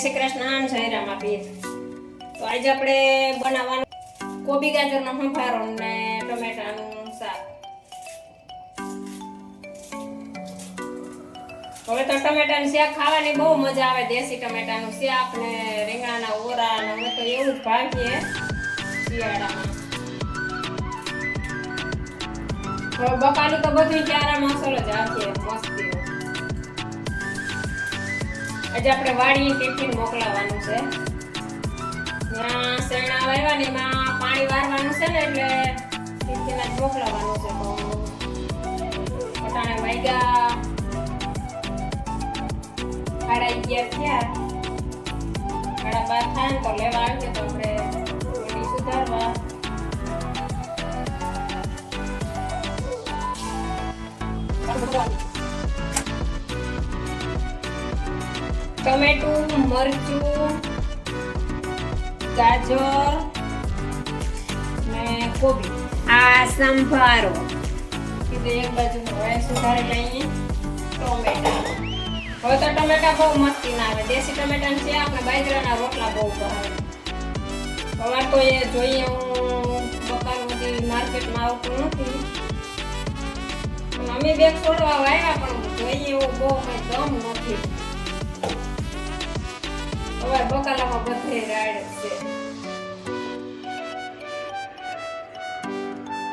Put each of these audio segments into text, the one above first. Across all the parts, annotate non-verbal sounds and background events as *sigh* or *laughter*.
શ્રી કૃષ્ણ જય આપીએ તો આજે આપણે બનાવવાનું કોબી ગાજરનો સંભારો ને ટમેટાનું શાક. હવે તો ટમેટાનું શાક ખાવાની બહુ મજા આવે, દેશી ટમેટાનું શાક ને રીંગણાના ઓરા ને હવે તો એવું જ ભાવીએ શિયાળામાં. હવે બકાલું તો બધું ચારા મસાલો જ આપીએ મસ્તી આજે આપણે વાડીએ ટિફિન મોકલાવવાનું છે. ત્યાં શેરણા વાવ્યા ને એમાં પાણી વારવાનું છે ને એટલે ટિફિન જ મોકલાવવાનું છે. તો પટાણે વાગ્યા સાડા અગિયાર થયા. સાડા બાર થાય ને તો લેવા આવીએ તો આપણે સુધારવા. ટમેટું મરચું ગાજર ને કોબી. આ સંભારો. કીધું એક બાજુ હવે સુધારી લઈએ. ટમેટા. હવે તો ટમેટા બહુ મસ્તી ના આવે. દેશી ટમેટા છે આપણે બાજરાના રોટલા બહુ ભાવે. હવે તો એ જોઈએ હું બકાલ સુધી માર્કેટમાં આવતું નથી. અમે બે છોડવા આવ્યા પણ જોઈએ એવું બહુ કઈ દમ નથી. હવે બકાલામાં બધે રાડ છે.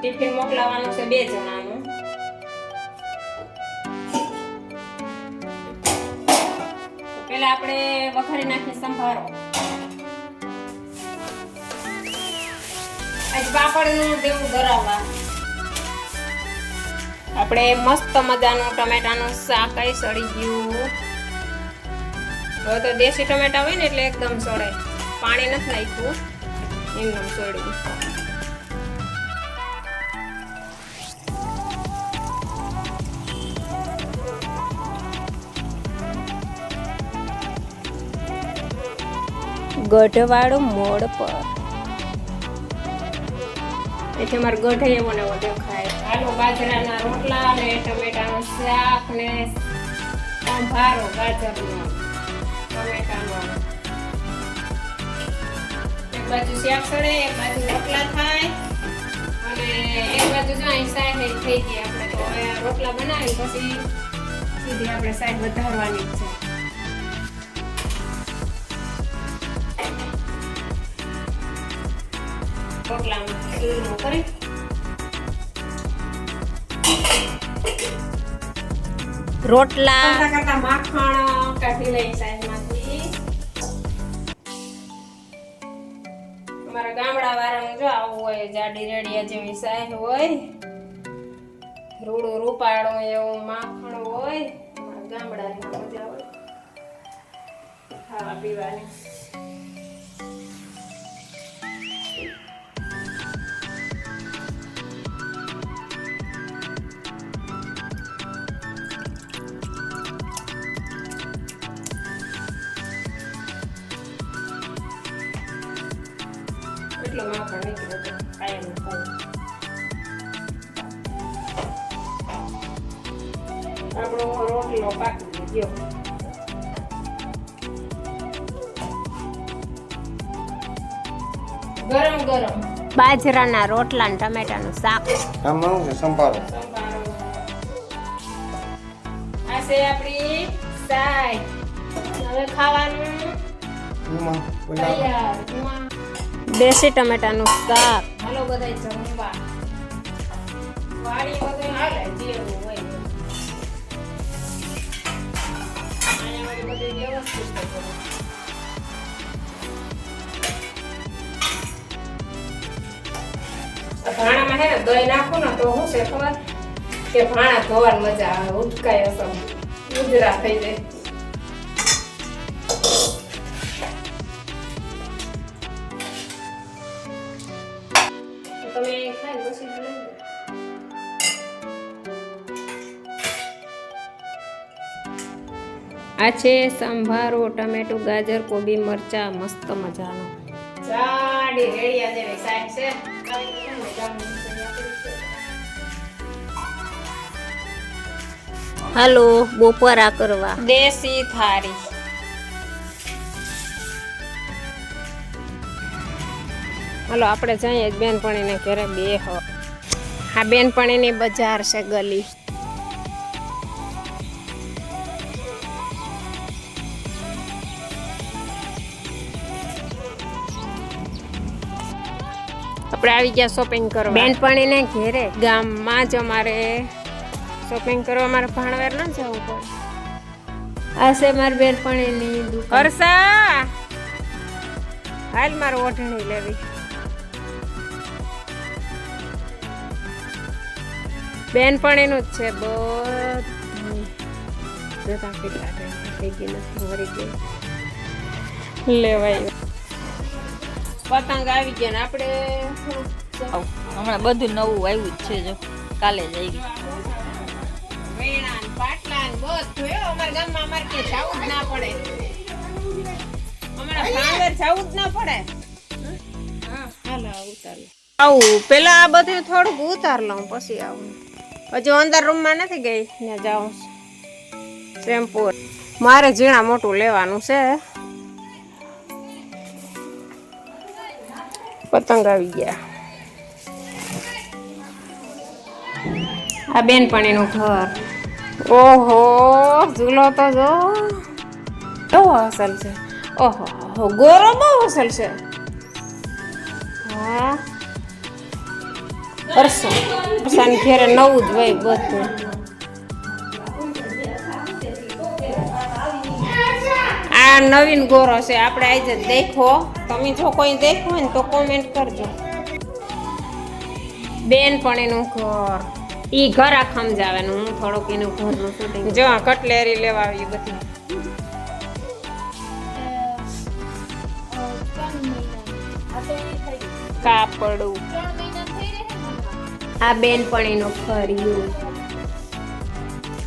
ટિફિન મોકલાવાનું છે બે જણાનું. તો આપણે વઘારી નાખીએ સંભારો. આજ પાપડનું દેવું ધરાવવા. આપણે મસ્ત મજાનું ટમેટાનું શાક સડી ગયું. હવે તો દેશી ટમેટા હોય ને એટલે એકદમ સડે. પાણી નથી નાખ્યું. એમનું સડ્યું. ગઢવાળું મોડ પર. એટલે અમારે ગઢે એવો ને એવો દેખાય. આલુ બાજરાના રોટલા ને ટમેટાનું શાક ને સંભારો ગાજરનો. એક બાજુ શાક સડે એક બાજુ રોટલા થાય. અને એક બાજુ જો અહીં સાઈડ થઈ ગઈ આપણે. તો હવે રોટલા બનાવી પછી સીધી આપણે સાઈડ વધારવાની છે. રોટલામાં કરી. રોટલા. કરતા માખણ કાઢી લઈ સાઈડમાંથી અમારા ગામડા વાળાનું જો આવું હોય, જાડી રેડિયા જેવી સાહેબ હોય, રૂડું રૂપાળું એવું માખણ હોય ગામડાની મજા હોય. ખાવા પીવાની. એટલો માખણ નીકળ્યો તો કાયમ આપણો રોટલો પાકી ગયો ગરમ ગરમ બાજરાના રોટલા ને ટમેટાનું શાક આમાં છે સંભારો આ છે આપણી સાઈ હવે ખાવાનું તૈયાર દેશી ટમેટાનું શાક. હાલો બધાય જમવા. વાડી બધું હાલે જેવું ભાણામાં હે ને દહીં નાખું ને તો શું છે ખબર? કે ભાણા ધોવાની મજા આવે ઉચકાય અસમ ઉજરા થઈ જાય. આ છે સંભારો ટમેટું ગાજર કોબી મરચા મસ્ત મજાનો. જાડી રેડિયા જેવી હાલો બપોરા કરવા. દેશી થારી હાલો આપણે જઈએ બેનપણીને ઘરે. બે હો. હા બેનપણીની બજાર છે ગલી. આપણે આવી ગયા શોપિંગ કરવા. બેનપણીને ઘેરે. ગામમાં જ અમારે શોપિંગ કરવા મારે ભાણવેર ના જવું પડે. આ છે મારી બેનપણીની દુકાન. હર્ષા હાલ મારે ઓઢણી લેવી. બેનપણીનું જ છે બધું. જતા કેટલા થઈ ગઈ નથી મરી ગઈ લેવાય. પતંગ આવી ગયા ને આપણે હમણાં બધું નવું આવ્યું જ છે જો. કાલે જ આવી. પાટલા ને બધું. અમારા ગામમાં અમારે કે જાવું જ ના પડે. અમારા ભાંગર જાવું જ ના પડે. હા હાલો ઉતાર આવું પેલા આ બધું થોડુંક ઉતાર લઉં પછી આવું. હજુ અંદર રૂમમાં નથી ગઈ? ને જાઉં શેમ્પુ મારે ઝીણા મોટું લેવાનું છે. પતંગ આવી ગયા. આ બેનપણીનું ઘર. ઓહો ઝૂલો તો જો. કેવો અસલ છે? ઓહો ગોરો બહુ અસલ છે. હા. પરસો પરસાની ઘેરે નવું જ હોય બધું. આ નવીન ગોરો છે આપણે આજે દેખો. તમે જો કોઈ દેખો હોય ને તો કોમેન્ટ કરજો. બેનપણીનું ઘર. એ ઘર આ સમજાવેનું હું થોડુંક એનું ઘરનું શૂટિંગ જો કટલેરી લેવા આવી બધી. કાપડું. આ બેનપણીનું ફર્યું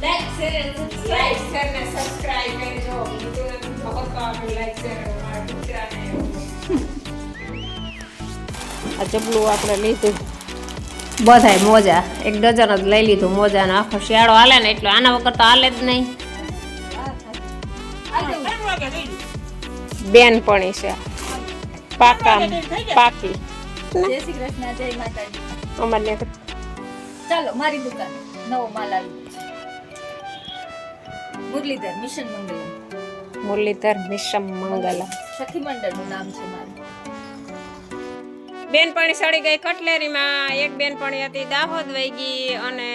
like share like share subscribe કરજો આ ચપલું આપણે લીધું. બધાય મોજા. એક ડઝન જ લઈ લીધું મોજાનો આખો શિયાળો હાલે ને એટલો આના વગર તો હાલે જ નહીં. બેન બેનપણી છે. પાકા પાકી. જય શ્રી કૃષ્ણ જય માતાજી. અમારે ચાલો મારી દુકાન. નવો માલ આવી મુરલીધર મિશન મંગલમ. મુરલીધર મિશ્રમ મંગલા. સખી મંડળનું નામ છે મારું બેનપણી સડી ગઈ કટલેરીમાં. એક બેનપણી હતી દાહોદ વહી ગઈ અને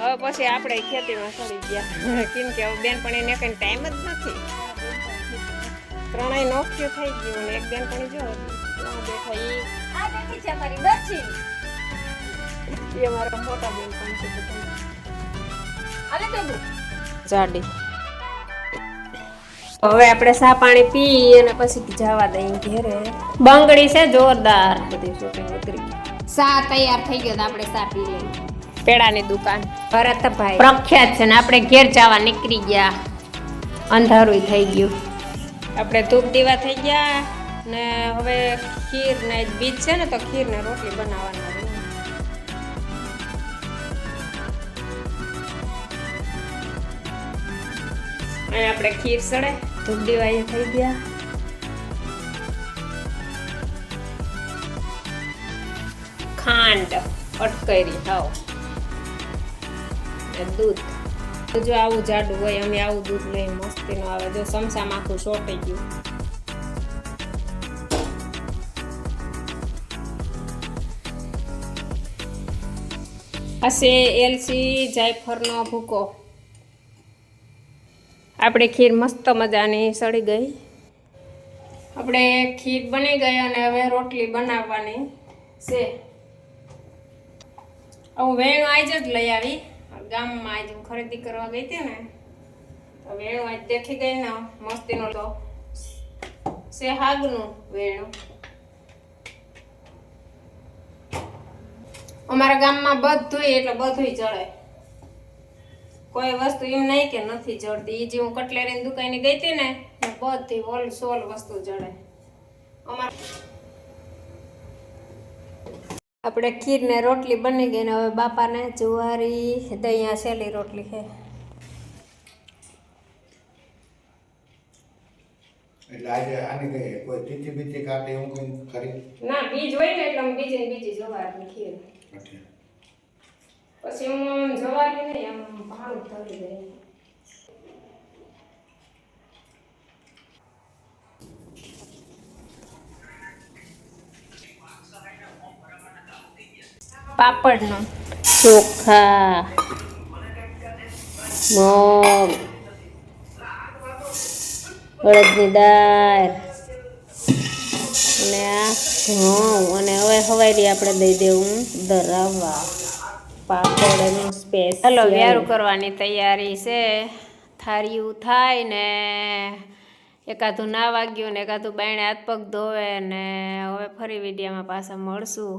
હવે પછી આપણે ખેતીમાં સડી ગયા. *laughs* કેમ કે હવે બેનપણીને કઈ ટાઈમ જ નથી. ત્રણેય નોખ્યું થઈ ગયું અને એક બેનપણી જો બેઠા ઈ. આ બેઠી છે અમારી દર્શી એ અમારા મોટા બેનપણી છે. જાડી. હવે આપણે સા પાણી પી અને પછી જવા દઈએ ઘેરે. બંગડી છે જોરદાર. બધી શોપિંગ ઉતરી સા તૈયાર થઈ ગયો આપણે સા પી લઈએ. પેડાની દુકાન. ભરતભાઈ પ્રખ્યાત છે ને આપણે ઘેર જવા નીકળી ગયા. અંધારું થઈ ગયું. આપણે ધૂપ દીવા થઈ ગયા ને હવે ખીર ને બીજ છે ને તો ખીર ને રોટલી બનાવવાના. અહીં આપણે ખીર સડે ધૂપ દિવાળી થઈ ગયા. ખાંડ અટકરી હાવ દૂધ. જો આવું જાડું હોય, અમે આવું દૂધ લઈ મસ્તીનું આવે. જો સમસામાં આખું સોટી ગયું. હશે એલસી જાયફળનો ભૂકો. આપણે ખીર મસ્ત મજાની સડી ગઈ. આપણે ખીર બની ગઈ અને હવે રોટલી બનાવવાની છે. હું વેણું આજ જ લઈ આવી. ગામમાં આજ હું ખરીદી કરવા ગઈ હતી ને, તો વેણું આજ દેખી ગઈ ને મસ્તીનો તો છે હાગનું વેણું. અમારા ગામમાં બધું એટલે બધું ચડે. કોઈ વસ્તુ એમ નહીં કે નથી જડતી. એ જે હું કટલેરીની દુકાને ગઈ હતી ને બધી ઓલ સોલ વસ્તુ જડે. અમાર આપણે ખીર ને રોટલી બની ગઈ ને હવે બાપાને જુવારી. દહીંયા સેલી રોટલી છે. એટલે આજે આની કઈ કોઈ તીતી બીતી કાઢે એવું કઈ ખરી ના બીજ હોય ને એટલે હું બીજી ને બીજી જવારની ખીર. પછી હું આમ જવારી નહીં આમ ભાણું થવી જાય. પાપડનો. ચોખા. મગ અડદની દાળ. અને આ ઘઉં. અને હવે હવાઈ આપણે દઈ દેવું દરાવવા પાપડનું સ્પેશિયલ હલો, વ્યારું કરવાની તૈયારી છે. થાળિયું થાય ને એકાદું ના વાગ્યું ને એકાદું બાયણે હાથ પગ ધોવે ને હવે ફરી વિડીયામાં પાછા મળશું.